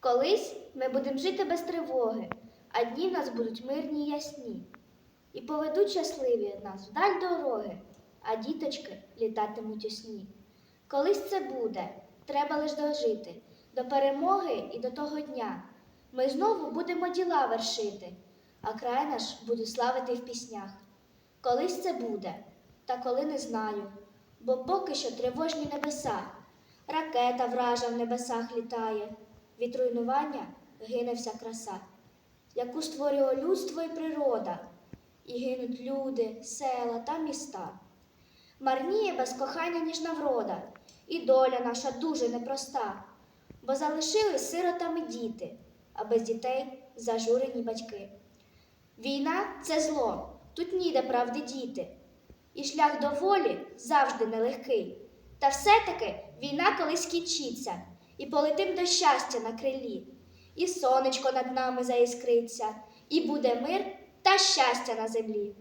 Колись ми будемо жити без тривоги, а дні в нас будуть мирні й ясні. І поведуть щасливі нас вдаль дороги, а діточки літатимуть у сні. Колись це буде, треба лиш дожити до перемоги і до того дня. Ми знову будемо діла вершити, а край наш буде славити в піснях. Колись це буде, та коли не знаю, бо поки що тривожні небеса, ракета вража в небесах літає, від руйнування гине вся краса, яку створює людство і природа, і гинуть люди, села та міста. Марніє без кохання ніжна врода, і доля наша дуже непроста, бо залишились сиротами діти, а без дітей зажурені батьки. Війна це зло, тут ніде правди діти, і шлях до волі завжди нелегкий. Та все-таки війна колись кінчиться, і полетим до щастя на крилі, і сонечко над нами заіскриться, і буде мир та щастя на землі.